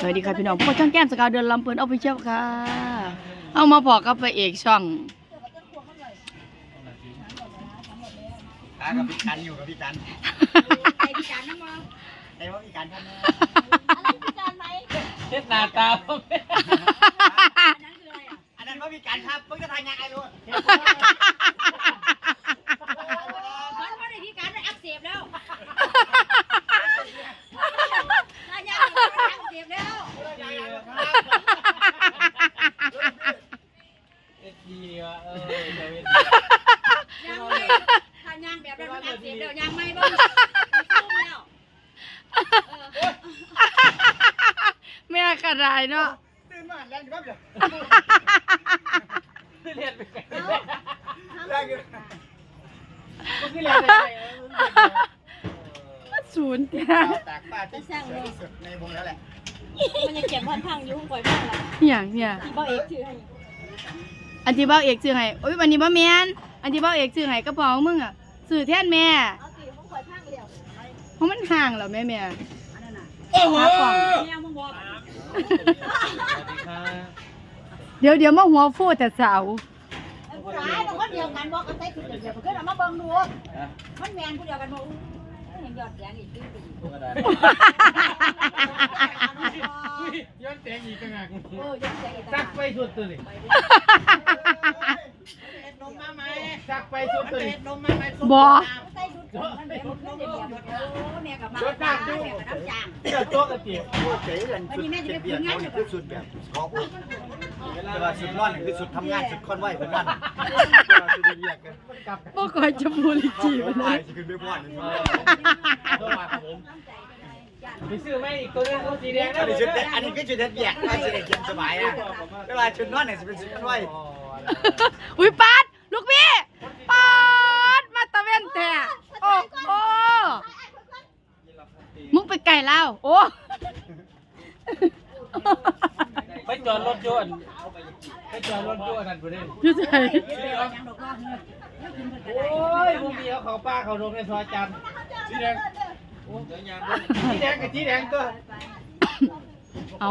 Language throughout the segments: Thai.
สวัสดีค่ะพี่น้องพวกช่างแก้มสกาวเดือนลำเปินออฟฟิเชียลค่ะ เอามาบอกกับพระเอกช่องขากับพี่กันอยู่กับพี่กันไอ้พิการน้ำมันแต่ว่าพี่กันท่านนี้อะไรพิการไหมเช็ดหน้าตาผมอันนั้นคืออะไรอะอันนั้นว่าพี่กันครับเพิ่งจะทายงานไอ้รู้ มันไม่ได้พิการมันอักเสบแล้วถ้ายามันอักเสบแล้ว เอ็ดดี ว่ะเออเดี๋ยวเอ็ดยางไม่ถ้ายางแบบนั้นมันอักเสบแล้วยางไม่บ้างซุ่มแล้วเออแม่กระไรเนาะตื่นมาแรงอยู่ครับเดี๋ยวเรียนไปไกลแรงอยู่ก็คือเรียนไปไกลเออศูนย์แท้ตากป้าที่สุดในวงแล้วแหละมันยังเก็บพันพังอยู่ห้องปล่อยบ้างละอย่างเนี่ยที่บ่เอกถือให้ อันที่เบ้าเอกซื้อให้โอ้ยวันนี้บ่แม่นอันที่เบ้าเอกซื้อให้กระเป๋ามึงอะซื้อแทนแม่เอาตีห้องปล่อยพังเดียวเพราะมันห่างเหรอแม่แม่อันนั้นน่ะโอ้โหหากล่องแมวมึงบอกสวัสดีครับเดี๋ยวเดี๋ยวมาหัวฟูแต่เสาผู้ร้ายมันคนเดียวกันบอกกันใส่ชุดเดียวกันขึ้นเอามาเบิ่งดูมันแมนผู้เดียวกันบอกเห็นยอดแสงอีกดีดีย้อนแสงอีกกระงักเออยอดแสงอีกซักไปสุดตัวนี่นม มาไหมซักไปสุดตัวนี่นมมาไหมบ่ใส่ชุดมันเป็นมันเป็นเดียวแม่กับมาแม่กับน้ำจางเจ้าตัวกระเตียบพูดเจ๋อกันสุดเจ็บเบียดเขาเนี่ยคือสุดแบบขออุ้แต่ว่าสุดร้อนคือสุดทำงานสุดคอนไหวเป็นวันสุดเบียดกันกลับบ่คอยจะบูริจีมัมันนไหวเลยจะขึ้นไปพ่อนตัวมาครับผมไปซื้อไหมอีกตัวนึงตัวสีแดงอันนี้ชุดอันนี้คือชุดเบียดว่าจะได้เย็นสบายอะแต่ว่าชุดนอนเนี่ยจะเป็นชุดคอนไหวอุ้ยปาด ลูกพี่ปาดมาตะเวนแต่โอ้โอ้มึงไปไก่แล้วโอ้ไปจอดรถยนต์ไปจอดรถยนต์นั่นประเด็นอยุ่ใจโอ้ยพวกนี้เขาเขาป้าเขาลงในซอยจันทร์สีแดงโอ้เดี๋ยวยามด้วยสีแดงกับสีแดงตัวเอา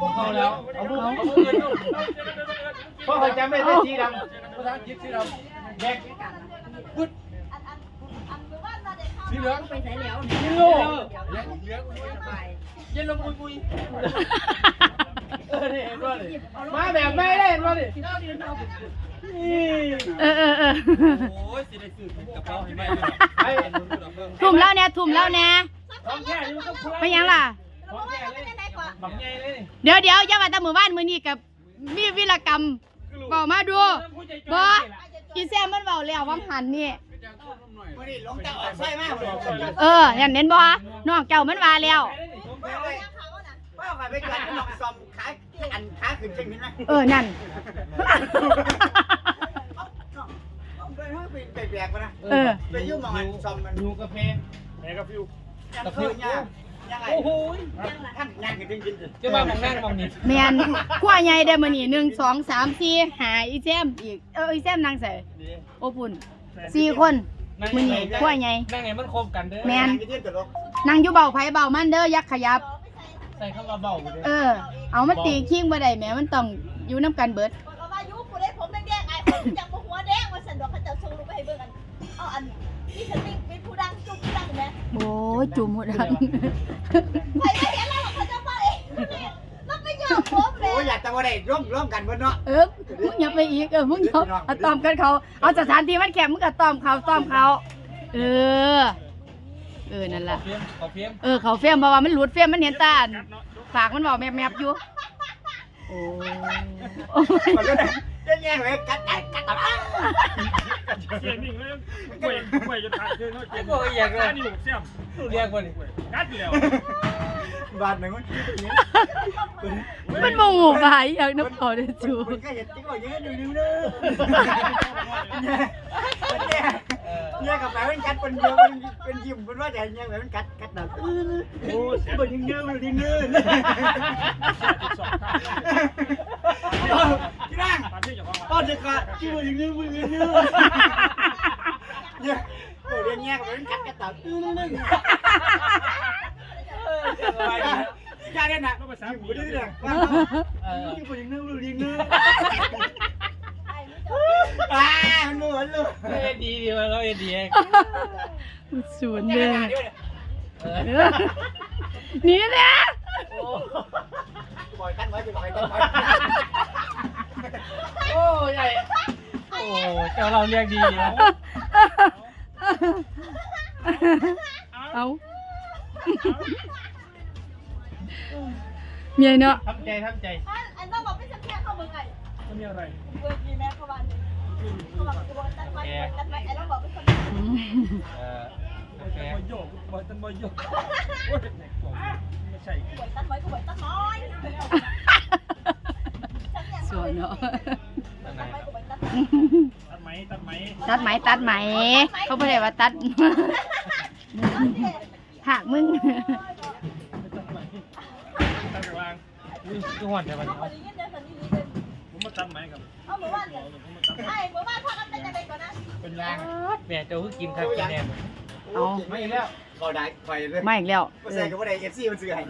พวกเขาแล้วเอาพวกเอาพวก เงินดูเพราะเขาจำไม่ได้สีดำภาษาอังกฤษสีดำแดงกุดสีเหลืองไปใส่แล้วสีโลเหลืองเหลืองเย็นลงปุยปุยเออนี่เห็นว่าดิมาแบบไม่ได้เห็นว่าดินี่เออเออเออโอ้ยสิได้ซื้อกระเป๋าให้แม่ไปทุ่มแล้วเนี่ยทุ่มแล้วเนี่ยของแก่อยู่กับคุณไม่ยังล่ะของแก่เลยบักใหญ่เลยเดี๋ยวเดี๋ยวอย่าว่าแต่มือบ้านมือนี้กับมีวิรกรรม บอกมาดูบออีแซมมันเบาแล้ววังหันนี่วันนี้ลงแต่ออกไส้มากเลยเอออย่างเน้นบอน้องเจ้ามันว่าแล้วว่าไปไปกันลองซอมขาอันขาขึ้นเชิงนี้ไหมเออนั่นไปไปแบกไปนะเออไปยุ่งมองมันซอมมันอยู่กับเพแบกกับฟิวกับฟิวเนี่ยยังไง โอ้โหท่านยังขึ้นจริงจะมาหมองนั่งมองนี่แมนขั้วใหญ่ได้อมือนี่หนึ่งสองสามสี่หาอีแซมอีกเอออีแซมนางใส่โอ้ปุ่นสี่คนมือนี่ขั้วใหญ่นั่งไงมันคบกันเด้อแม่นยืดกับลกนางอยู่เบาไผเบามันเด้อยักขยับ ใส่เข้ามาเบาอยู่เด้เออ เอามันตีคิงบ่ได้แหมมันต้องอยู่น้ำกันเบิดก็ว่ายุผู้เล่นผมแดงๆไอ้ผมจับหัวแดงมาสั่นดอกเขาจะส่งลูกไปให้เบิ่งกันเอาอัน นี่ฉันเป็นผู้ดังจุ๊บผู้ดังไหมโอ้ยจุ่มหมดอันใครไม่เห็นแล้วเขาจะมาเองแล้วไม่ยอมผมเลโอ้ยอยากจะว่าได้ร่วมร่วมกันบนเนาะเออมึงอย่าไปอีกเออมึงอย่าเอาตอมกันเขาเอาสถานที่มันแคบมึงก็ตอมเขาตอมเขา เออ เออนั่นแหละเพียมขอเพียมเออเขาเฟี้ยมเพราะว่ามันหลุดเฟี้ยมมันเห็นตาอันปากมันบอกแมบๆอยู่ โอ้โอ้ยมันก็ได้แย่ๆไว้กัดกัดกัดตับเสียนิ่งเลยกล้วยกวยจะทานคือเขาไอ้เก็บพวกอยากเลยอันนี้หกเสียมเรียกว่านี่กัดแล้วบาดหนึ่งมันมันโมโหไปอยางน้ำเขาได้จูมันก็เห็นติ๊กว่าเยอะดูดูเด้อ เนี่ยเนี่ยกับแฟนกัดเป็นเยอะเป็นเป็นยิ้มเป็นว่าแต่เนี่ยแบบมันกัดกัดแบบโอ้เสียงเป็นยังเยอะมันยังเยอะสองข้างที่นั่งตอนที่อย่างว่าป้อนจะกัดที่มันยังเยอะมันยังเยอะเนี่ยโอ้เรียนแย่กับมันกัดกัดตับเออสบายดีอย่าเด่นน่ะต้องภาษาอยู่ผีบ่ได้เด้อว่าเอออยู่บ่ยังนึงรู้ยังนึงไอ้นี่จะอ่ามันบ่มันเลย เอ็ ดดีดีมาเราเอ็ดดีเองศูนย์เด้เด้ออเดี๋ยวเออเออนี่แหละปล่อยตั้งไว้ปล่อยตั้งไว้โอ้ใหญ่โอ้เจ้าเราเรียกดีนะเอาเมียเนาะทำใจทำใจอันอันต้องบอกไม่จำแค่เข้าเมืองไงมันมีอะไรเมืองกีแม่เข้าบ้านเลย เข้าบ้านกูบอกตัดไม้ตัดไม้ไอ้ต้องบอกไม่จำเออโอตัเคนบอยโยกบอยตันบอยโยกโอ้ยไม่ใช่กูบอกตัดไม้กูบอกตัดไม้สวยเนาะ ตั้งไหนตัดไม้กูบอกตัดไม้ตัดไหมตัดไหมตัดไหมตัดไหม เขาไม่ได้ว่าตัด หักมึง ตัดไหมตัดกลางอุ้ยทุกวันเดี๋ยวมันคนนี้เดินคนนี้เดินผมมาตัดไหมกับ เอาหมู่บ้านเนี่ยไอ้หมู่บ้านพากันเป็นยังไงก่อนนะเป็นยางแม่เจ้าคือกินข้าวกินแหนมเอาไม่แล้วก็ได้ไปเลยมาอีกแล้วบ่ใส่ก็บ่ได้ FC มันซื้อให้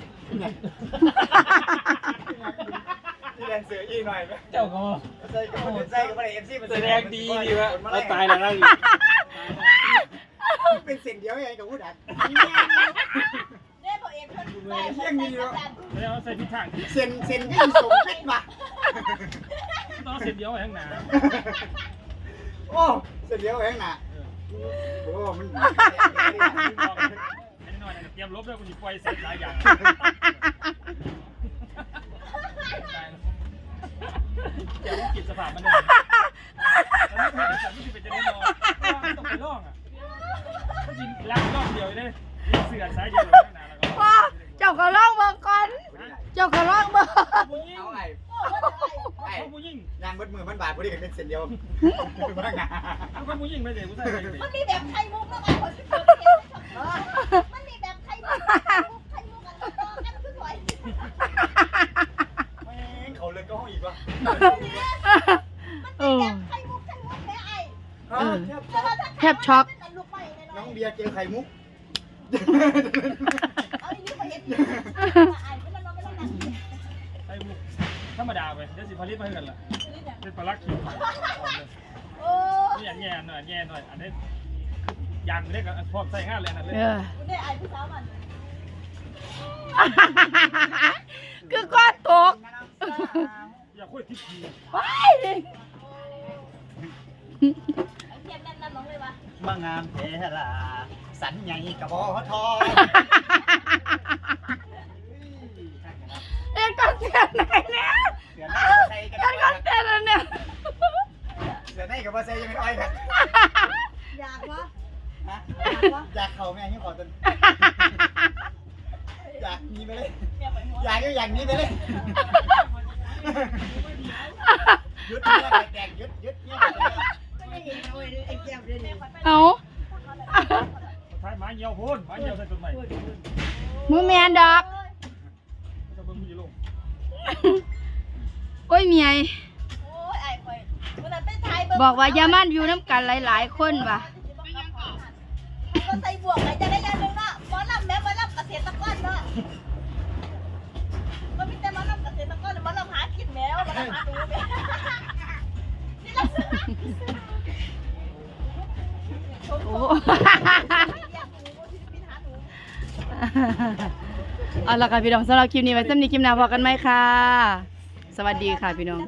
ที่แดนเสืออีกหน่อยไหมเจ้าก็ใส่ก็บ่ได้ใส่ก็บ่ได้ FC มันแสซื้อดให้งดีดีวะเราตายแล้วนะเป็นเส้นเดียวยังไงกับผู้ดักเด้บอก เองเพื่อนไปเพื่อนใส่กันแล้วใส่ทิศทางเส้นเส้นก็ยังส่งเพชรมาต้องเสร็จเดียวไว้ข้างหน้าโอ้เส้นเดียวเองน่ะโอ้มันไอ้น้อยเตรียมลบแล้วกูจะปล่อยเสร็จหลายอย่างเดี๋ยวกินสภาพมันเลยแล้วไม่เป็นสัตว์ไม่เป็นจะได้นอนต้องไปล่องอะถ้าจริงล้างรอบเดียวเลยเสือสายเดียวข้างหน้าแล้วก็พ่อเจ้าก็ร้องเบิ่งก่อน เจ้าก็ร้องเบิ่งผู้ยิ่งเอาไอ้ไอ้ผู้ยิ่งงานมืดมือมันบาดพอดีกันเป็นเส้นเดียวบ้างอะเอาคนผู้ยิ่งไม่เลยผู้ชายเลยมันมีแบบไข่มุกแล้วไงคนที่มันมีแบบไข่มุกไข่มุกกันต่อกันคือสวยเขาเลยก็ห้องอีกวะมันเอมีอแบบไข่มุกไข่มุกแม่ไอ้แทบช็อกน้องเบียร์เจอไข่มุกเอาอีนี่ ไปเห็นไอ้ไม่ต้องนอนไม่ต้องนั่งไอ้มุกธรรมดาไปเดี๋ยวสิผลิตมาให้กันล่ะเป็นปลาลักคิวโอ้นี่อันแง่หน่อยแง่หน่อย อันนี้ยางเล็กกับพร้อมใส่ห้าเลยอันนั้นเลยเออคุณได้ไอ้ผู้สาวมันคือก้อนตกอย่าคุยทิพย์ไปไอ้เทียนแม่นนั่นน้องเลยวะมางามเทลาสันใหญ่กับบอทอเล่ นเสิร์ตไหนเนี่ยเสือหน้าใส่กันเล่นคอนเสียเสือหน้ากับบอใส่ยังเป็นอ้อยกันอยากวะอยากเขาแม่ยังขอจนอยากนี้ไปเลย อยากก็อย่างนี้ไปเลยยุดเนี่ยแตกยุดยุดเนี่ยไม่เห็นเอาไอ้แก้วเลยเอาท้ายไม้เหี่ยวโพนไม้เหี่ยวใส่ต้นใหม่มือแมนดอก งมีลงโอ้ยเมียโอ้ยไอ้คอยวันนั้นไปถ่ายเบิ่งบอกว่าอย่ามันอยู่น้ำกันหลาย ๆ คนว่ะก็ใส่บวกไหนจะได้ยังนึงเนาะหมอลำแม่หมอลำเกษตรกรเนาะมันมีแต่หมอลำเกษตรกรหมอลำหากินแมวหมอลำหาดูแมวนี่เราซื้อ โอ้ อยากดูว่าศิลปินหาหนู เอาละค่ะพี่น้องสำหรับคลิปนี้ไว้สำหรับคลิปหน้าพอกันไหมค่ะ สวัสดีค่ะพี่น้อง